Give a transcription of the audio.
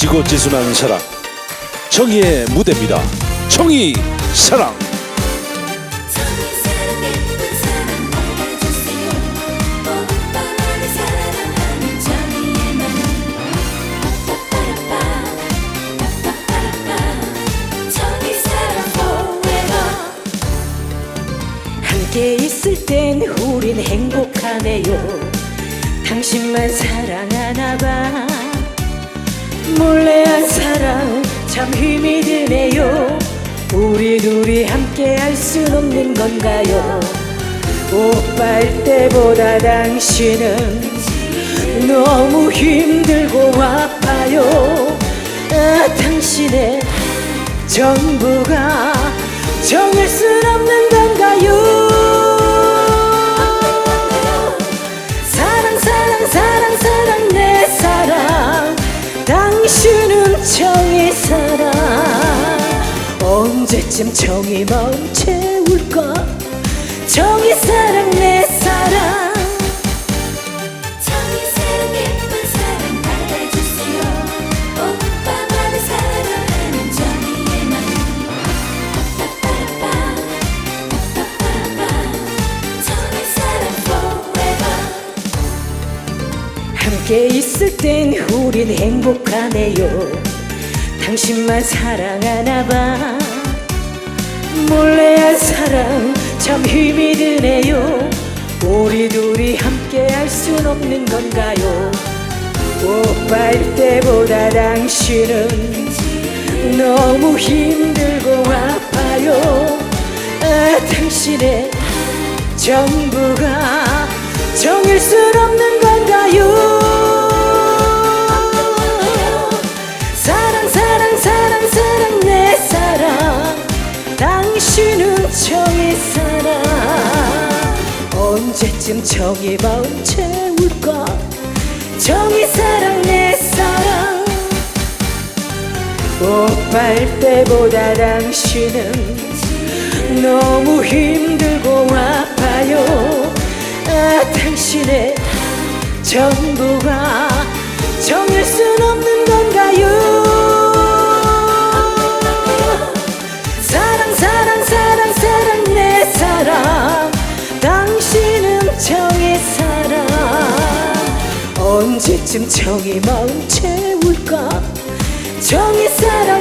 지고지순한 사랑. 정의의 무대입니다. 정의 사랑. 함께 있을 땐 우린 행복하네요. 당신만 사랑하나 봐 몰래 한 사랑. 참 힘이 드네요. 우리 둘이 함께 할순 없는 건가요? 오빠일 때보다 당신은 너무 힘들고 아파요. 아, 당신의 전부가 당신은 정의 사랑 언제쯤 정의 마음 채울까? 정의 사랑 내 사랑 함께 있을 땐 우린 행복하네요. 당신만 사랑하나 봐. 몰래 한 사랑 참 힘이 드네요. 우리 둘이 함께 할 순 없는 건가요? 오빠일 때보다 당신은 너무 힘들고 아파요. 아, 당신의 전부가 정일 순 없는 언제쯤 정의 마음 채울까 정의 사랑 내 사랑. 오빠일 때보다 당신은 너무 힘들고 아파요. 아, 당신의 전부가 정할 순 언제쯤 정의 마음 채울까? 정의 사랑